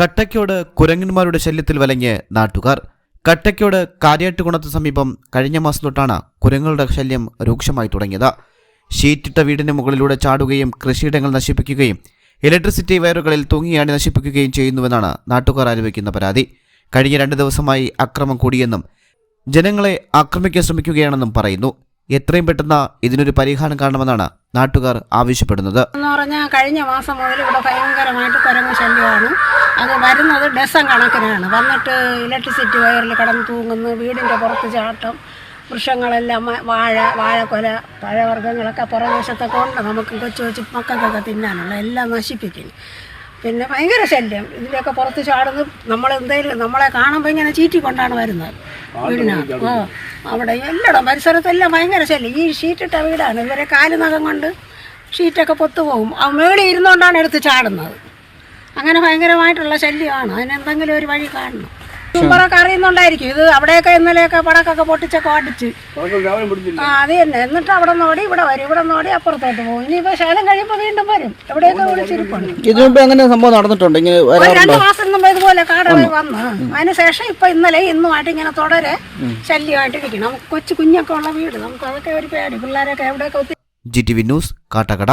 കട്ടയ്ക്കോട് കുരങ്ങന്മാരുടെ ശല്യത്തിൽ വലഞ്ഞ് നാട്ടുകാർ. കട്ടയ്ക്കോട് കാര്യാട്ടുകുണത്ത് സമീപം കഴിഞ്ഞ മാസം തൊട്ടാണ് കുരങ്ങുകളുടെ ശല്യം രൂക്ഷമായി തുടങ്ങിയത്. ഷീറ്റിട്ട വീടിന് മുകളിലൂടെ ചാടുകയും കൃഷിയിടങ്ങൾ നശിപ്പിക്കുകയും ഇലക്ട്രിസിറ്റി വയറുകളിൽ തൂങ്ങിയാണി നശിപ്പിക്കുകയും ചെയ്യുന്നുവെന്നാണ് നാട്ടുകാർ ആരോപിക്കുന്ന പരാതി. കഴിഞ്ഞ രണ്ട് ദിവസമായി അക്രമം കൂടിയെന്നും ജനങ്ങളെ ആക്രമിക്കാൻ ശ്രമിക്കുകയാണെന്നും പറയുന്നു. എത്രയും പെട്ടെന്ന് ഇതിനൊരു പരിഹാരം കാണണമെന്നാണ് നാട്ടുകാർ ആവശ്യപ്പെടുന്നത്. എന്ന് പറഞ്ഞാൽ കഴിഞ്ഞ മാസം മുതൽ ഇവിടെ ഭയങ്കരമായിട്ട് കുരങ്ങ് ശല്യമാണ്. അത് വരുന്നത് ഡസൺ കണക്കിനാണ്. വന്നിട്ട് ഇലക്ട്രിസിറ്റി വയറിൽ കടന്ന് തൂങ്ങുന്നു വീടിന്റെ പുറത്ത് ചാട്ടം വൃക്ഷങ്ങളെല്ലാം വാഴ വാഴക്കൊല പഴവർഗങ്ങളൊക്കെ പുറകുവശത്തൊക്കെ ഉണ്ട്. നമുക്ക് കൊച്ചു കൊച്ചു മക്കൾക്കൊക്കെ തിന്നാനുള്ള എല്ലാം നശിപ്പിക്കും. പിന്നെ ഭയങ്കര ശല്യം. ഇതിലൊക്കെ പുറത്ത് ചാടുന്നു. നമ്മൾ എന്തെങ്കിലും നമ്മളെ കാണുമ്പോൾ ഇങ്ങനെ ചീറ്റിക്കൊണ്ടാണ് വരുന്നത്. വീടിനകത്ത്. ആ. അവിടെ എല്ലടം പരിസരത്തെല്ലാം ഭയങ്കര ശല്യം. ഈ ഷീറ്റിട്ട വീടാണ് ഇവരെ കാലുനകം കൊണ്ട് ഷീറ്റൊക്കെ പൊത്തുപോകും. ആ മേളിൽ ഇരുന്നുകൊണ്ടാണ് എടുത്ത് ചാടുന്നത്. അങ്ങനെ ഭയങ്കരമായിട്ടുള്ള ശല്യമാണ്. അതിനെന്തെങ്കിലും ഒരു വഴി കാണണം. ചുമ്പറൊക്കെ അറിയുന്നുണ്ടായിരിക്കും. ഇത് അവിടെയൊക്കെ ഇന്നലെയൊക്കെ പടക്കൊക്കെ പൊട്ടിച്ചൊക്കെ അടിച്ച്. ആ അത് തന്നെ. എന്നിട്ട് അവിടെ നോടി ഇവിടെ വരും. ഇവിടെ നോടി അപ്പുറത്തോട്ട് പോകും. ഇനിയിപ്പോ ശാലം കഴിയുമ്പോൾ വീണ്ടും വരും. എവിടെയൊക്കെ വിളിച്ചിരിപ്പുണ്ട് ഇതിനുമ്പ് അങ്ങനെ സംഭവം നടന്നിട്ടുണ്ട്? രണ്ട് മാസം മുമ്പ് ഇതുപോലെ കാടുകൾ വന്ന്. അതിനുശേഷം ഇപ്പൊ ഇന്നലെ ഇന്നുമായിട്ട് ഇങ്ങനെ തുടരെ ശല്യമായിട്ട് ഇരിക്കണം. കൊച്ചു കുഞ്ഞൊക്കെ ഉള്ള വീട്. നമുക്ക് അതൊക്കെ ഒരു പേടി. പിള്ളേരൊക്കെ എവിടെയൊക്കെ ഒത്തിരി G T V news Kattakada.